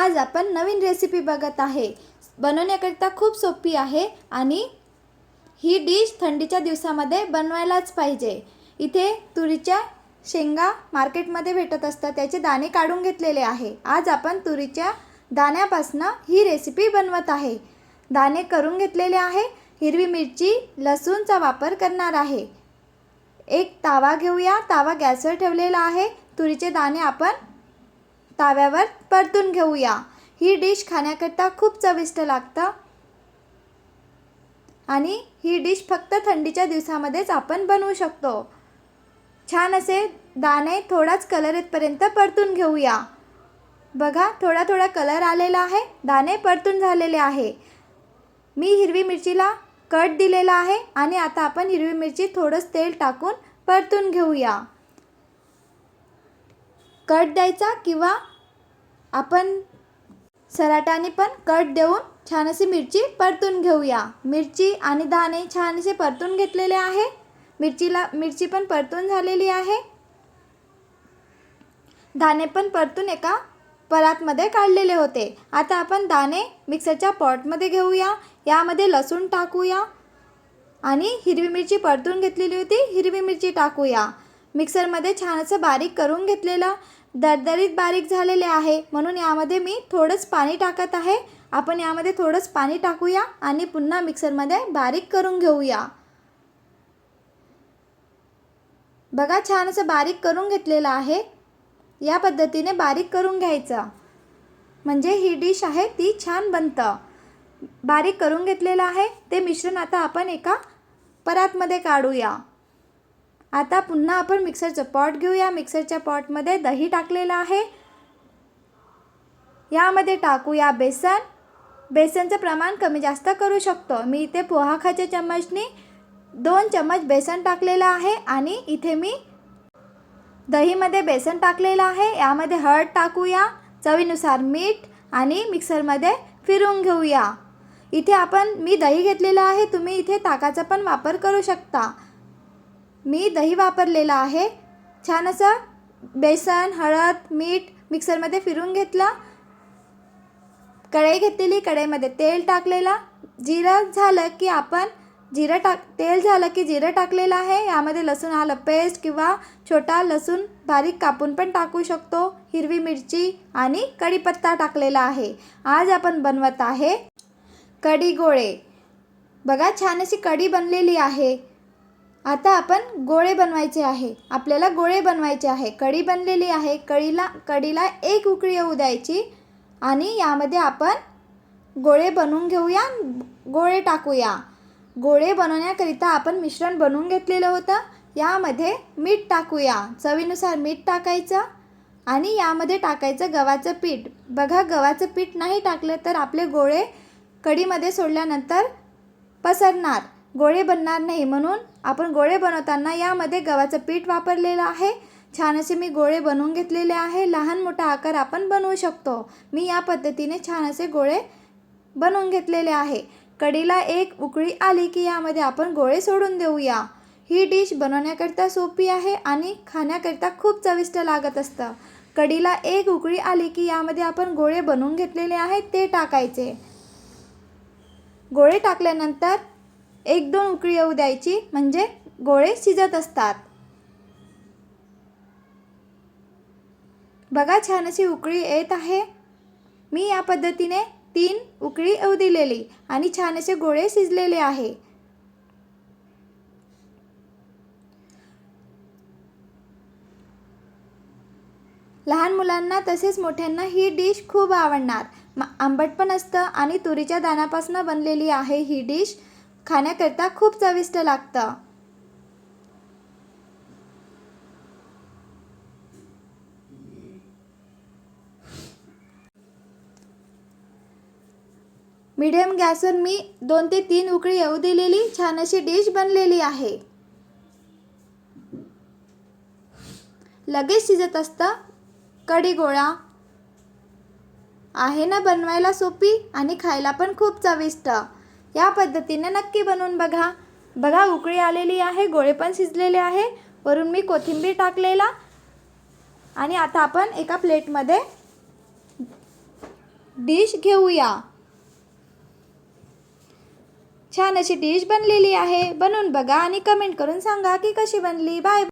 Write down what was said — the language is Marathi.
आज आपण नवीन रेसिपी बघत आहे. बनवण्याकरिता खूप सोपी आहे आणि ही डिश थंडीच्या दिवसामध्ये बनवायलाच पाहिजे. इथे तुरीच्या शेंगा मार्केटमध्ये भेटत असतात. त्याचे दाणे काढून घेतलेले आहे. आज आपण तुरीच्या दाण्यापासनं ही रेसिपी बनवत आहे. दाणे करून घेतलेले आहे. हिरवी मिरची लसूणचा वापर करणार आहे. एक तावा घेऊया. तावा गॅसवर ठेवलेला आहे. तुरीचे दाणे आपण ताव्यावर परतून घेऊया. ही डिश खाण्याकरता खूप चविष्ट लागतं. आणि ही डिश फक्त थंडीच्या दिवसामध्येच आपण बनवू शकतो. छान असे दाणे थोडाच कलर येतपर्यंत परतून घेऊया. बघा थोडा थोडा कलर आलेला आहे. दाणे परतून झालेले आहे. मी हिरवी मिरचीला कट दिलेला आहे आणि आता आपण हिरवी मिरची थोडंच तेल टाकून परतून घेऊया. कट द्यायचा किंवा आपण सराटाने पण कट देऊन छान अशी मिरची परतून घेऊया. मिरची आणि दाणे छान असे परतून घेतलेले आहे. मिरचीला मिरची पण परतून झालेली आहे. दाणे पण परतून एका परातमध्ये काढलेले होते. आता आपण दाणे मिक्सरच्या पॉटमध्ये घेऊया. यामध्ये लसूण टाकूया. आणि हिरवी मिरची परतून घेतलेली होती. हिरवी मिरची टाकूया. मिक्सरमध्ये छान असं बारीक करून घेतलेलं. दरदरीत बारीक झालेले आहे. म्हणून यामध्ये मी थोडंच पाणी टाकत आहे. आपण यामध्ये थोडंच पाणी टाकूया आणि पुन्हा मिक्सरमध्ये बारीक करून घेऊया. बघा छान असं बारीक करून घेतलेलं आहे. या पद्धतीने बारीक करून घ्यायचं. म्हणजे ही डिश आहे ती छान बनतं. बारीक करून घेतलेलं आहे. ते मिश्रण आता आपण एका परातमध्ये काढूया. आता पुन्हा आपण मिक्सरचं पॉट घेऊया. मिक्सरच्या पॉटमध्ये दही टाकलेलं आहे. यामध्ये टाकूया बेसन. बेसनचं प्रमाण कमी जास्त करू शकतो. मी इथे पोहा खाच्या चम्मचनी दोन चम्मच बेसन टाकलेलं आहे आणि इथे मी दहीमध्ये बेसन टाकलेलं आहे. यामध्ये हळद टाकूया. चवीनुसार मीठ आणि मिक्सरमध्ये फिरून घेऊया. इथे आपण मी दही घेतलेलं आहे. तुम्ही इथे ताकाचा पण वापर करू शकता. मी दही वापरलेलं आहे. छान असं बेसन हळद मीठ मिक्सरमध्ये फिरून घेतलं. कढई घेतलेली कढईमध्ये तेल टाकलेलं. जिरं झालं की आपण जिरं टाक तेल झालं की जिरं टाकलेलं आहे. यामध्ये लसूण आलं पेस्ट किंवा छोटा लसूण बारीक कापून पण टाकू शकतो. हिरवी मिरची आणि कढीपत्ता टाकलेला आहे. आज आपण बनवत आहे कढी गोळे. बघा छान अशी कढी बनलेली आहे. आता आपण गोळे बनवायचे आहे. आपल्याला गोळे बनवायचे आहे. कढी बनलेली आहे. कढीला कढीला एक उकळी येऊ द्यायची आणि यामध्ये आपण गोळे बनवून घेऊया गोळे टाकूया. गोळे बनवण्याकरिता आपण मिश्रण बनवून घेतलेलं होतं. यामध्ये मीठ टाकूया. चवीनुसार मीठ टाकायचं आणि यामध्ये टाकायचं गव्हाचं पीठ. बघा गव्हाचं पीठ नाही टाकलं तर आपले गोळे कढीमध्ये सोडल्यानंतर पसरणार. गोळे बनणार नाही म्हणून आपण गोळे बनवताना यामध्ये गव्हाचं पीठ वापरलेलं आहे. छान असे मी गोळे बनवून घेतलेले आहे. लहान मोठा आकार आपण बनवू शकतो. मी या पद्धतीने छान असे गोळे बनवून घेतलेले आहे. कडीला एक उकळी आली की यामध्ये आपण गोळे सोडून देऊया. ही डिश बनवण्याकरिता सोपी आहे आणि खाण्याकरिता खूप चविष्ट लागत असतं. कढीला एक उकळी आली की यामध्ये आपण गोळे बनवून घेतलेले आहेत ते टाकायचे. गोळे टाकल्यानंतर एक दोन उकळी येऊ द्यायची म्हणजे गोळे शिजत असतात. बघा छान अशी उकळी येत आहे. मी या पद्धतीने तीन उकळी येऊ दिलेली आणि छान असे गोळे शिजलेले आहे. लहान मुलांना तसेच मोठ्यांना ही डिश खूप आवडणार. आंबट पण असतं आणि तुरीच्या दाण्यापासून बनलेली आहे ही डिश. खाण्याकरता खूप चविष्ट लागतं. मीडियम गॅसवर मी दोन ते तीन उकळी येऊ दिलेली छान अशी डिश बनलेली आहे. लगेच शिजत असतं. कढी गोळा. आहे ना बनवायला सोपी आणि खायला पण खूप चविष्ट. या पद्धतीने नक्की बनवून बघा. बघा उकळी आलेली आहे गोळे पण शिजलेले आहे. वरून मी कोथिंबीर टाकलेला. आणि आता आपण एका प्लेटमध्ये डिश घेऊया. छान अशी डिश बनलेली आहे. बनवून बघा आणि कमेंट करून सांगा की कशी बनली. बाय.